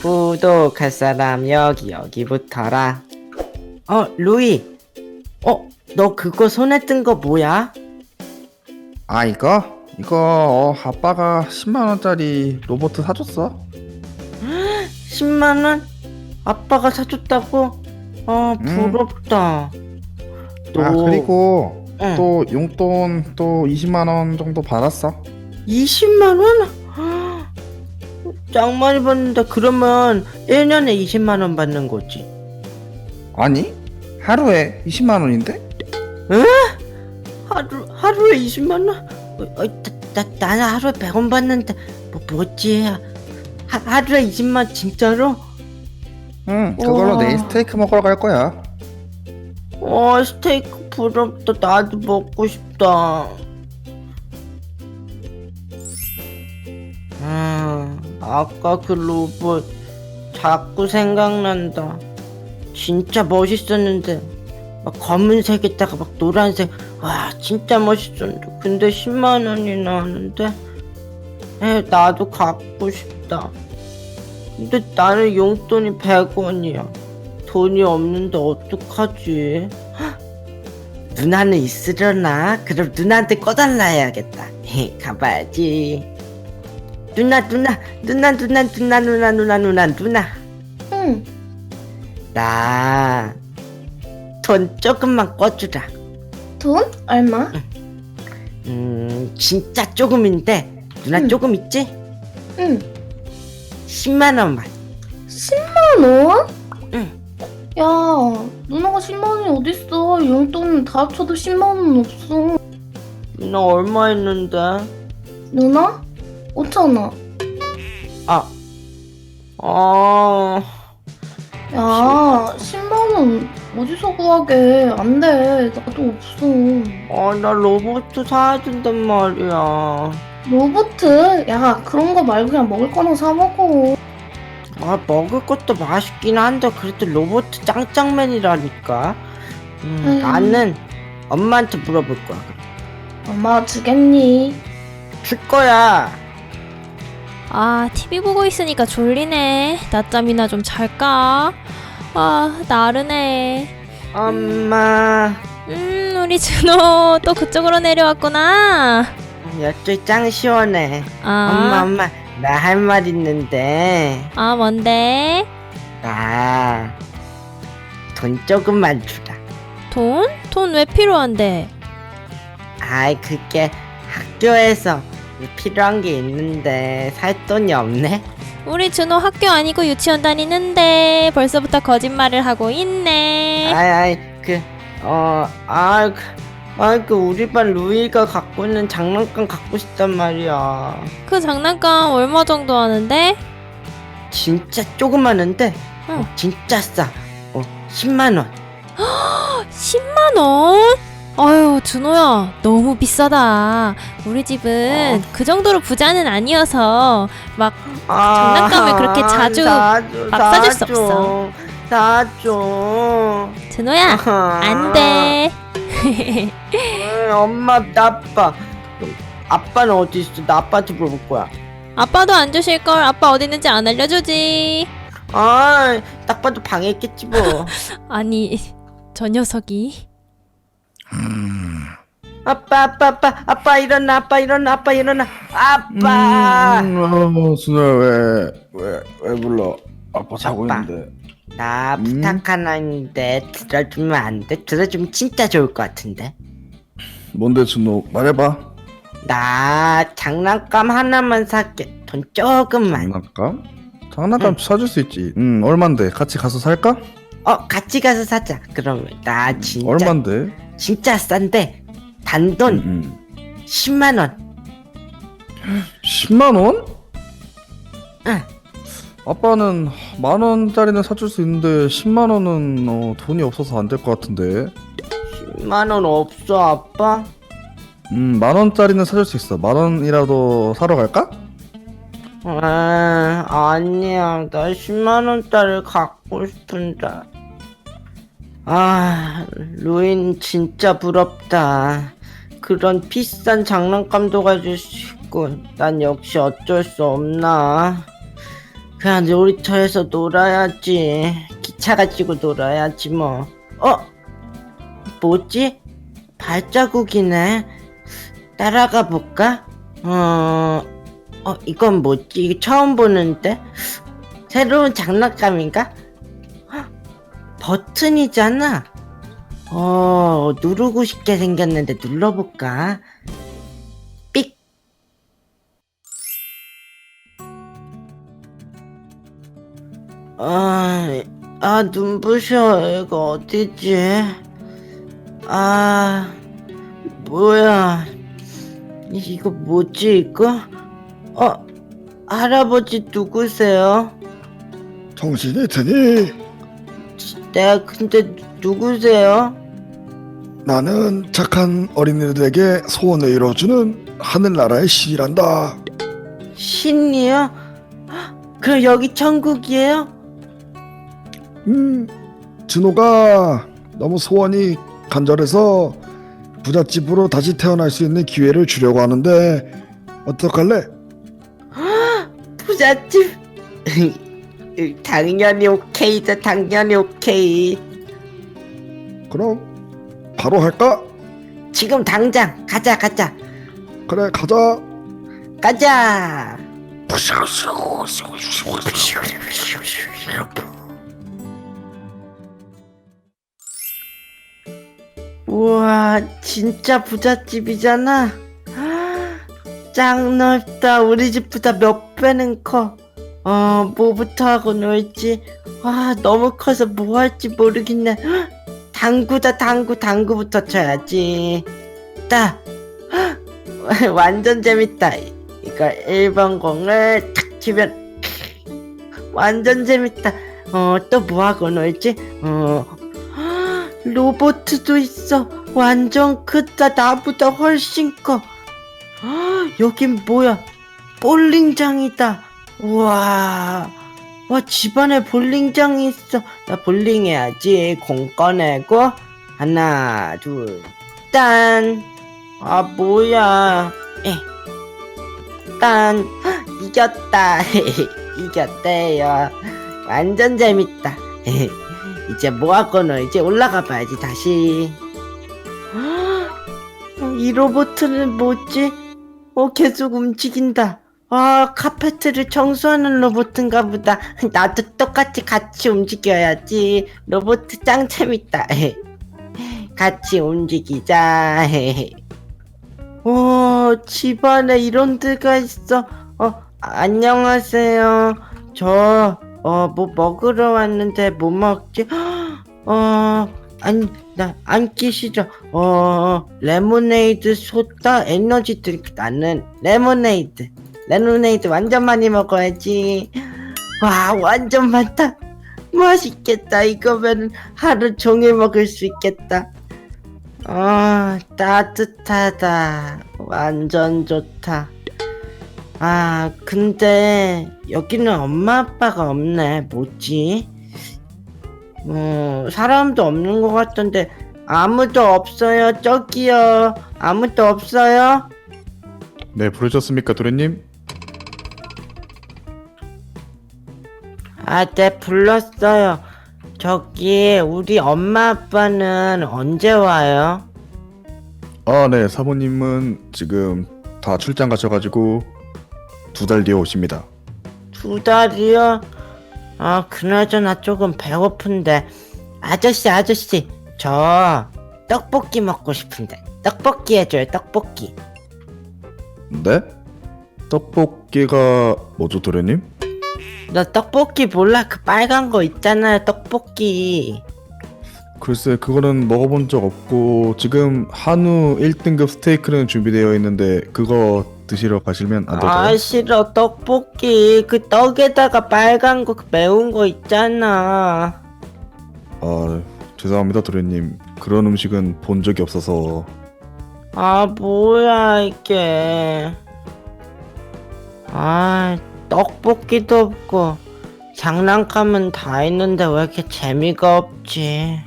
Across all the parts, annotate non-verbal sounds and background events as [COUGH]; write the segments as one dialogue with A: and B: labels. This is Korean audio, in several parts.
A: 구독할 사람 여기 여기부터라. 어, 루이. 어, 너 그거 손에 든 거 뭐야?
B: 아 이거? 이거 어, 아빠가 10만 원짜리 로봇 사줬어 [GASPS]
A: 10만 원? 아빠가 사줬다고? 아,
B: 음.
A: 부럽다. 너
B: 아 그리고
A: 응.
B: 또 용돈 또 20만 원 정도 받았어
A: 20만 원? 짱 많이 받는다. 그러면 1년에 20만 원 받는 거지.
B: 아니 하루에 20만 원인데?
A: 하루 하루에 20만 원? 어, 어, 나, 나 나는 하루에 100원 받는데 뭐 뭐지? 하, 하루에 20만 원 진짜로?
B: 응 그걸로
A: 우와.
B: 내일 스테이크 먹으러 갈 거야
A: 어 스테이크 부럽다. 나도 먹고 싶다. 아까 그 로봇 자꾸 생각난다. 진짜 멋있었는데 막 검은색에다가 막 노란색 와 진짜 멋있었는데 근데 10만 원이나 하는데 에 나도 갖고 싶다. 근데 나는 용돈이 100원이야. 돈이 없는데 어떡하지? 헉! 누나는 있으려나? 그럼 누나한테 꺼달라 해야겠다. 헤, [LAUGHS] 가봐야지. 누나, 누나, 누나, 누나, 누나, 누나, 누나, 누나, 누나.
C: 응.
A: 나 돈 조금만 꺼주라.
C: 돈? 얼마?
A: 음, 진짜 조금인데 누나
C: 응.
A: 조금 있지?
C: 응.
A: 10만 원만.
C: 10만 원?
A: 응.
C: 야, 누나가 10만 원이 어딨어? 용돈 다 합쳐도 10만 원은 없어.
A: 누나 얼마 했는데?
C: 누나? 5천 원.
A: 아, 아,
C: 야, 10만 원 어디서 구하게? 안 돼. 나도 없어.
A: 아, 나 로봇 사야 된단 말이야.
C: 로보트? 야, 그런 거 말고 그냥 먹을 거나 사 먹어.
A: 아 먹을 것도 맛있긴 한데 그래도 로봇 짱짱맨이라니까 음,
C: 아유.
A: 나는 엄마한테 물어볼 거야
C: 엄마가 주겠니?
A: 줄 거야
D: 아, TV 보고 있으니까 졸리네. 낮잠이나 좀 잘까? 아, 나른해.
A: 엄마
D: 음, 우리 준호 또 그쪽으로 내려왔구나.
A: 여쪽 짱 시원해 엄마
D: 아,
A: 엄마 나 할 말 있는데
D: 아, 뭔데?
A: 나 돈 조금만 주라
D: 돈? 돈 왜 필요한데?
A: 아이 그게 학교에서 필요한 게 있는데 살 돈이 없네
D: 우리 준호 학교 아니고 유치원 다니는데 벌써부터 거짓말을 하고 있네.
A: 아이 아이 그 어, 아, 그, 아, 그 우리 반 루이가 갖고 있는 장난감 갖고 싶단 말이야.
D: 그 장난감 얼마 정도 하는데?
A: 진짜 조그마한데,
D: 응.
A: 어, 진짜 싸. 어, 10만 원. [GASPS]
D: 10만 원? 아유, 준호야, 너무 비싸다. 우리 집은 그 정도로 부자는 아니어서 막
A: 아,
D: 장난감을 그렇게 자주 막 사줄 수 없어.
A: 사줘.
D: 준호야, 안 돼.
A: 응, 엄마 나빠. 아빠는 어디 있어? 나 아빠한테 물어볼 거야.
D: 아빠도 안 주실 걸. 아빠 어디 있는지 안 알려주지.
A: 아, 딱 봐도 방에 있겠지 뭐. [LAUGHS]
D: 아니, 저 녀석이.
A: 아빠 아빠 아빠 아빠 일어나 아빠 일어나 아빠 일어나 아빠
B: 음, 어, 순호야 왜왜 왜 불러 아빠 자고
A: 아빠.
B: 있는데
A: 나
B: 음?
A: 부탁 하나 있는데 들어주면 안 돼? 들어주면 진짜 좋을 것 같은데
B: 뭔데 준호 말해봐
A: 나 장난감 하나만 살게 돈 조금만
B: 장난감? 장난감
A: 응.
B: 사줄 수 있지 응 얼만데 같이 가서 살까?
A: 어 같이 가서 사자 그러면 나 진짜
B: 얼만데?
A: 진짜 싼데 단돈
B: 응, 응.
A: 10만 원
B: 10만 원?
A: 응.
B: 아빠는 만 원짜리는 사줄 수 있는데 10만 원은 어, 돈이 없어서 안 될 것 같은데.
A: 10만 원 없어 아빠?
B: 음, 만 원짜리는 사줄 수 있어. 만 원이라도 사러 갈까?
A: 아 아니야 나 10만 원짜리 갖고 싶은데 아 루인 진짜 부럽다 그런 비싼 장난감도 가질 수 있고 난 역시 어쩔 수 없나 그냥 놀이터에서 놀아야지. 기차 가지고 놀아야지 뭐. 어? 뭐지? 발자국이네. 따라가 볼까? 어, 어, 이건 뭐지? 처음 보는데? 새로운 장난감인가? 헉, 버튼이잖아. 어, 누르고 싶게 생겼는데 눌러볼까? 삑! 아, 아, 눈부셔. 이거 어디지? 아, 뭐야. 이- 이거 뭐지, 이거? 어, 할아버지 누구세요?
E: 정신이 드니
A: 내가 근데 누구세요?
E: 나는 착한 어린이들에게 소원을 이뤄주는 하늘나라의 신이란다.
A: 신이요? 헉, 그럼 여기 천국이에요?
E: 음, 진호가 너무 소원이 간절해서 부잣집으로 다시 태어날 수 있는 기회를 주려고 하는데 어떡할래? [GASPS]
A: 부잣집? 당연히 오케이죠, 당연히 오케이.
E: 그럼 바로 할까?
A: 지금 당장 가자, 가자,
E: 그래 가자.
A: 가자. 우와, 진짜 부잣집이잖아. 아, [GASPS] 짱 넓다. 우리 집보다 몇 배는 커. 어, 뭐부터 하고 놀지? 아, 너무 커서 뭐 할지 모르겠네. 헉, [GASPS] 당구다, 당구, 당구부터 쳐야지. 따. 헉, [GASPS] 완전 재밌다. 이거 1번 공을 탁 치면 [SNIFFS] 완전 재밌다. 어, 또 뭐 하고 놀지? 어, [GASPS] 헉, 로보트도 있어. 완전 크다. 나보다 훨씬 커. 헉, 여긴 뭐야? 볼링장이다. 우와. 와, 집안에 볼링장이 있어. 나 볼링 해야지. 공 꺼내고. 하나, 둘, 딴. 아, 뭐야. 에. 딴. 헉, [GASPS] 이겼다. [LAUGHS] 이겼대요. 완전 재밌다. [LAUGHS] 이제 뭐하고 놀지? 올라가 봐야지, 다시. 헉, [GASPS] 이 로봇은 뭐지? 어, 계속 움직인다. 아, 카페트를 청소하는 로봇인가 보다. [LAUGHS] 나도 똑같이 같이 움직여야지. 로봇 짱 재밌다. [LAUGHS] 같이 움직이자. 오, [LAUGHS] 집안에 이런 데가 있어. 어, 안녕하세요. 저, 어, 뭐 먹으러 왔는데 뭐 먹지? [GASPS] 어, 아니, 나 앉기 싫어. 어, 레모네이드, 소다, 에너지 드링크. 나는 레모네이드. 레모네이드 완전 많이 먹어야지. 와, 완전 많다. 맛있겠다. 이거면 하루 종일 먹을 수 있겠다. 아, 따뜻하다. 완전 좋다. 아, 근데 여기는 엄마 아빠가 없네. 뭐지? 어, 사람도 없는 것 같던데 아무도 없어요. 저기요. 아무도 없어요.
B: 네, 부르셨습니까, 도련님?
A: 아, 네, 불렀어요. 저기, 우리 엄마 아빠는 언제 와요?
B: 아, 네, 사모님은 지금 다 출장 가셔가지고 두 달 뒤에 오십니다.
A: 두 달이요? 아, 그나저나 조금 배고픈데. 아저씨, 아저씨, 저 떡볶이 먹고 싶은데. 떡볶이 해줘요, 떡볶이.
B: 네? 떡볶이가 뭐죠, 도련님?
A: 너 떡볶이 몰라? 그 빨간 거 있잖아요, 떡볶이.
B: 글쎄, 그거는 먹어본 적 없고 지금 한우 1등급 스테이크는 준비되어 있는데 그거 드시러 가시면 안 될까요?
A: 아, 싫어, 떡볶이. 그 떡에다가 빨간 거그 매운 거 있잖아.
B: 아, 죄송합니다, 도련님. 그런 음식은 본 적이 없어서
A: 아, 뭐야, 이게. 아, 떡볶이도 없고, 장난감은 다 있는데 왜 이렇게 재미가 없지?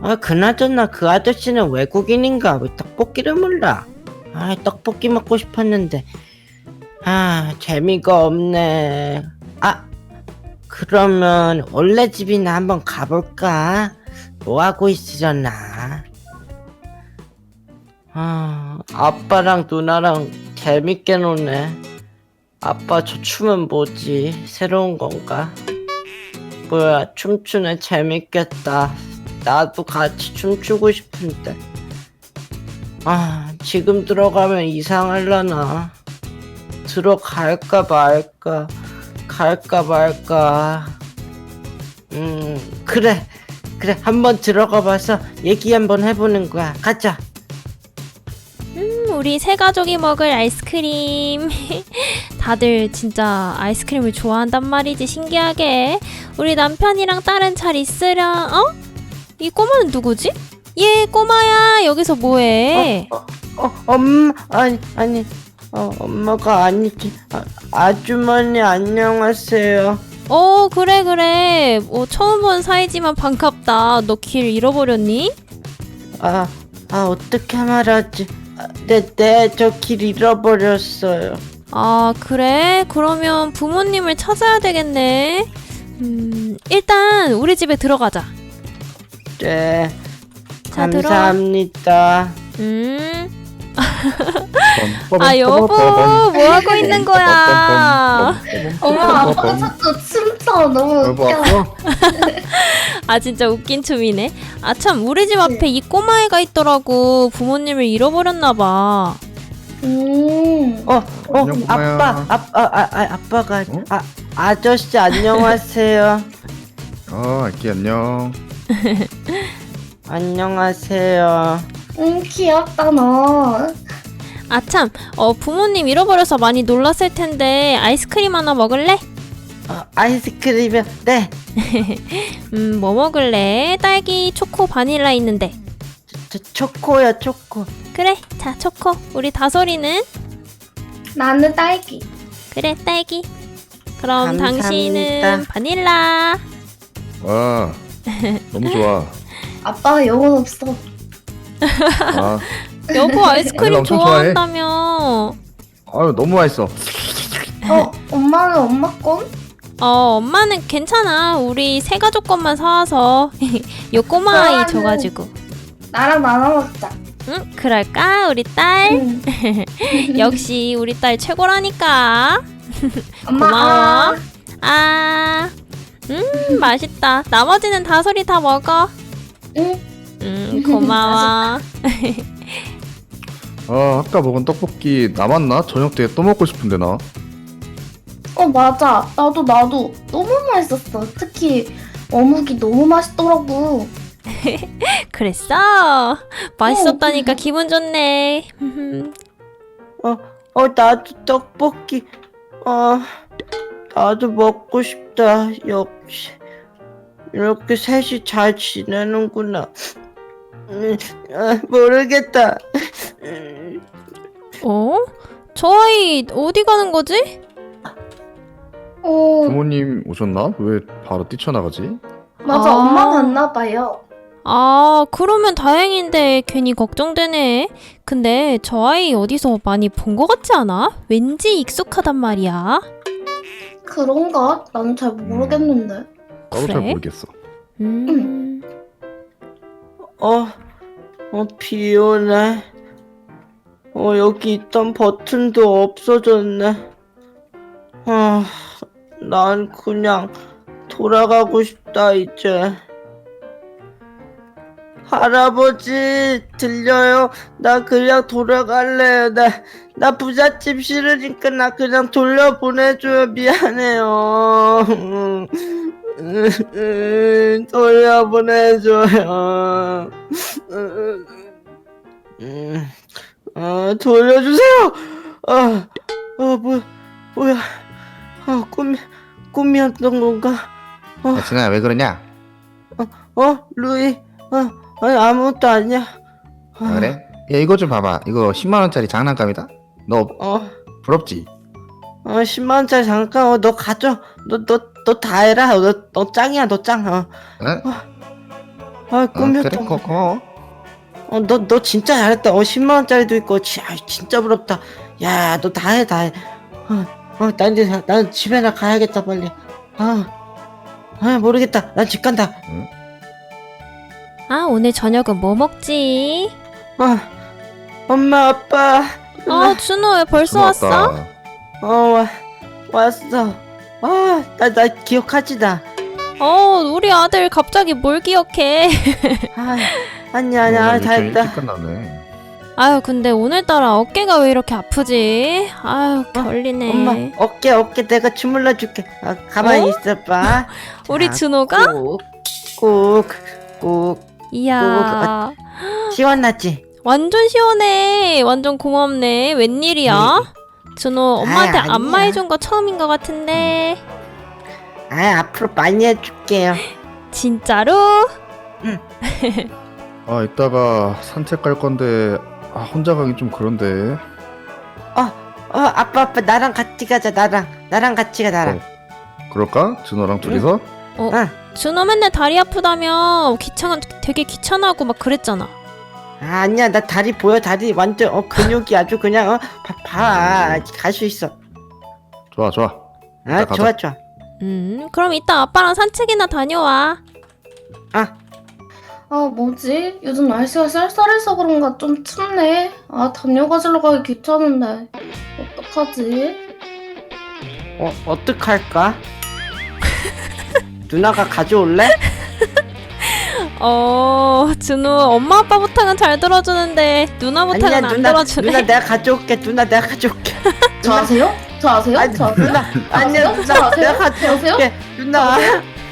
A: 아, 그나저나 그 아저씨는 외국인인가? 왜 떡볶이를 몰라? 아, 떡볶이 먹고 싶었는데. 아, 재미가 없네. 아, 그러면 원래 집이나 한번 가볼까? 뭐 하고 있으려나? 아, 아빠랑 누나랑 재밌게 노네. 아빠 저 춤은 뭐지? 새로운 건가? 뭐야, 춤추네 재밌겠다. 나도 같이 춤추고 싶은데. 아, 지금 들어가면 이상할라나. 들어갈까 말까. 갈까 말까. 음, 그래. 그래, 한번 들어가 봐서 얘기 한번 해보는 거야. 가자.
D: 음, 우리 세 가족이 먹을 아이스크림. [LAUGHS] 다들 진짜 아이스크림을 좋아한단 말이지 신기하게. 우리 남편이랑 딸은 잘 있으려. 어? 이 꼬마는 누구지? 얘 꼬마야 여기서 뭐해?
A: 어, 엄마, 아니, 아니, 어, 엄마가 아니지. 아, 아주머니, 안녕하세요.
D: 어 그래 그래. 뭐 처음 본 사이지만 반갑다. 너 길 잃어버렸니?
A: 아, 아, 어떻게 말하지? 아, 네, 네, 저 길 잃어버렸어요.
D: 아 그래? 그러면 부모님을 찾아야 되겠네. 음 일단 우리 집에 들어가자.
A: 네,
D: 자, 들어와.
A: 감사합니다.
D: 음. 아 여보 뭐 하고 있는 거야?
C: 엄마 아빠가 자꾸 춤춰 너무
B: 여보
C: 웃겨. [LAUGHS]
D: 아 진짜 웃긴 춤이네. 아 참 우리 집 앞에 이 꼬마애가 있더라고. 부모님을 잃어버렸나 봐.
C: 음.
A: 어, 어,
B: 안녕.
A: 아빠, 아빠, 아, 아, 아빠가,
B: 어?
A: 아, 아저씨 안녕하세요. [LAUGHS]
B: 어 알기 안녕 [LAUGHS]
A: 안녕하세요.
C: 음 귀엽다 너.
D: 아 참, 어 부모님 잃어버려서 많이 놀랐을 텐데 아이스크림 하나 먹을래?
A: 어, 아이스크림이요? 네, [LAUGHS]
D: 음, 뭐 먹을래? 딸기, 초코, 바닐라 있는데.
A: 저, 초코요, 초코.
D: 그래, 자 초코. 우리 다솔이는
C: 나는 딸기.
D: 그래 딸기. 그럼
A: 감사합니다.
D: 당신은 바닐라.
B: 와 너무 좋아 [LAUGHS]
C: 아빠가 영혼 없어.
B: 아 [LAUGHS]
D: 여보 아이스크림
B: 바닐라 엄청 좋아해.
D: 좋아한다며.
B: 아유 너무 맛있어
C: 어 엄마는 엄마 건?
D: 어, 엄마는 괜찮아. 우리 세 가족 것만 사와서 [LAUGHS] 요 꼬마 아이 줘가지고.
C: 나랑 나눠 먹자.
D: 응, 그럴까? 우리 딸.
C: 응. [LAUGHS]
D: 역시 우리 딸 최고라니까. [LAUGHS]
C: 엄마.
D: 고마워.
C: 아,
D: 아, 음, 맛있다. 나머지는 다솔이 다 먹어.
C: 응.
D: 음, 고마워. [LAUGHS]
B: 아 아까 먹은 떡볶이 남았나? 저녁 때 또 먹고 싶은데 나
C: 어 맞아. 나도 나도 너무 맛있었어. 특히 어묵이 너무 맛있더라고. [LAUGHS]
D: 그랬어? 맛있었다니까 기분 좋네.
A: 어, 어, 나도 떡볶이. 어, 나도 먹고 싶다. 역시. 이렇게 셋이 잘 지내는구나. 음, 아, 모르겠다. 음,
D: 어? 저 아이 어디 가는 거지?
C: 어
B: 부모님 오셨나? 왜 바로 뛰쳐나가지?
C: 맞아.
D: 아.
C: 엄마 갔나 봐요.
D: 아, 그러면 다행인데 괜히 걱정되네. 근데 저 아이 어디서 많이 본 것 같지 않아? 왠지 익숙하단 말이야.
C: 그런가? 나는 잘 모르겠는데.
B: 나도 잘
D: 그래?
B: 모르겠어
D: 음.
A: 어, 어, 비 오네. 어, 여기 있던 버튼도 없어졌네. 아, 난 그냥 돌아가고 싶다, 이제. 할아버지, 들려요? 나 그냥 돌아갈래요. 나, 나 부잣집 싫으니까 나 그냥 돌려보내줘요. 미안해요. [LAUGHS] 돌려보내줘요. 음, 아, 돌려주세요. 아, 아, 뭐, 뭐야? 아, 꿈, 꿈이었던 건가?
B: 야 진아야 왜 그러냐?
A: 어, 루이, 어, 아니 아무것도 아니야. 아,
F: 아, 그래? 야 이거 좀 봐봐 이거 10만 원짜리 장난감이다 너
A: 어,
F: 부럽지?
A: 어, 10만 원짜리 잠깐, 어, 너 가져. 너, 너, 너 다 해라. 너, 너 짱이야, 너 짱. 어,
F: 응?
A: 아,
F: 어,
A: 꿈이었던
F: 그래
A: 거.
F: 고, 고마워
A: 어, 너, 너 진짜 잘했다. 어, 10만 원짜리도 있고, 지, 아, 진짜 부럽다. 야, 너 다 해, 다 해. 어, 어, 나 이제, 나는 집에 나 가야겠다, 빨리. 아, 아 모르겠다 나집 간다
D: 아, 오늘 저녁은 뭐 먹지?
A: 아 엄마 아빠
D: 어, 준호 왜 벌써 왔어?
F: 왔다.
A: 어 와, 왔어 아나 나 기억하지 나
D: 어, 우리 아들 갑자기 뭘 기억해?
A: 아, 아니야 아니야
F: 오늘
A: 다
F: 일정
A: 했다.
D: 아유, 근데 오늘따라 어깨가 왜 이렇게 아프지? 아유, 결리네.
A: 엄마 어깨 어깨 내가 주물러 줄게 아, 가만히
D: 어?
A: 있어봐 [LAUGHS]
D: 우리
A: 자,
D: 준호가?
A: 꾹꾹꾹
D: 이야,
A: 시원하지
D: 완전 시원해. 완전 고맙네. 웬일이야? 준호, 엄마한테
A: 아이,
D: 안마해준 거 처음인 것 같은데.
A: 아 앞으로 많이 해줄게요
D: 진짜로? [LAUGHS]
B: 아 이따가 산책 갈 건데 아 혼자 가긴 좀 그런데
A: 어 아빠 아빠 나랑 같이 가자 나랑 나랑 같이 가 나랑
B: 그럴까? 준호랑 둘이서?
D: 어,
A: 응.
D: 준호 맨날 다리 아프다며 귀찮아, 되게 귀찮아하고 막 그랬잖아.
A: 아, 아니야 나 다리 보여 다리 완전 어 근육이 아주 그냥 어 봐갈 수 있어
B: 좋아 좋아
A: 아
B: 가자.
A: 좋아 좋아
D: 음, 그럼 이따 아빠랑 산책이나 다녀와.
C: 아아 뭐지? 요즘 날씨가 쌀쌀해서 그런가 좀 춥네. 아 담요 가지러 가기 귀찮은데 어떡하지?
A: 어, 어떡할까? 누나가 가져올래? [LAUGHS]
D: 어, 준호, 엄마 아빠 부탁은 잘 들어주는데 누나
A: 아니야
D: 부탁은 안
A: 누나
D: 들어주네.
A: 누나 내가 가져올게 누나 내가 가져올게 [LAUGHS]
C: 저 아세요? 저 아세요?
A: 아니
C: 저 아세요?
A: 누나 아니야
C: 아세요?
A: 누나
C: 저 아세요?
A: 내가? 가져올게 누나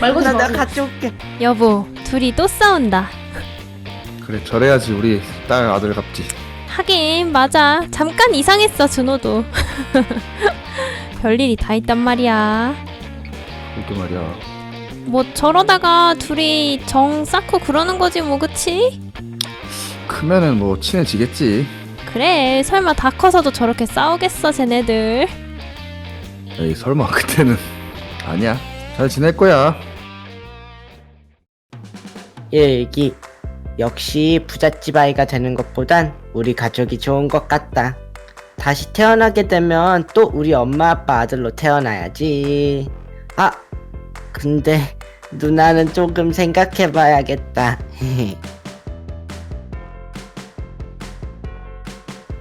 C: 말고
A: 누나
C: 좀
A: 내가. 가져올게
D: 여보, 둘이 또 싸운다.
B: 그래 저래야지 우리 딸 아들 같지
D: 하긴 맞아. 잠깐 이상했어 준호도. [LAUGHS] 별일이 다 있단 말이야.
B: 그렇게 말이야
D: 뭐 저러다가 둘이 정 쌓고 그러는 거지 뭐 그치?
B: 크면은 뭐 친해지겠지.
D: 그래 설마 다 커서도 저렇게 싸우겠어 쟤네들.
B: 에이 설마 그때는 아니야. 잘 지낼 거야.
A: 일기. 역시 부잣집 아이가 되는 것보단 우리 가족이 좋은 것 같다. 다시 태어나게 되면 또 우리 엄마 아빠 아들로 태어나야지. 아 근데 누나는 조금 생각해 봐야겠다. [LAUGHS]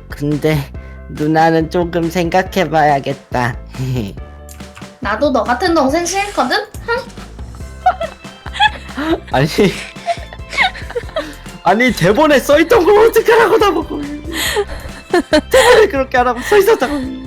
A: 근데 누나는 조금 생각해 봐야겠다. [LAUGHS]
C: 나도 너 같은 동생 싫거든? [LAUGHS]
A: 아니 아니 대본에 써있던 걸 어떻게 하라고 나보고. 대본에 그렇게 하라고 써있었다고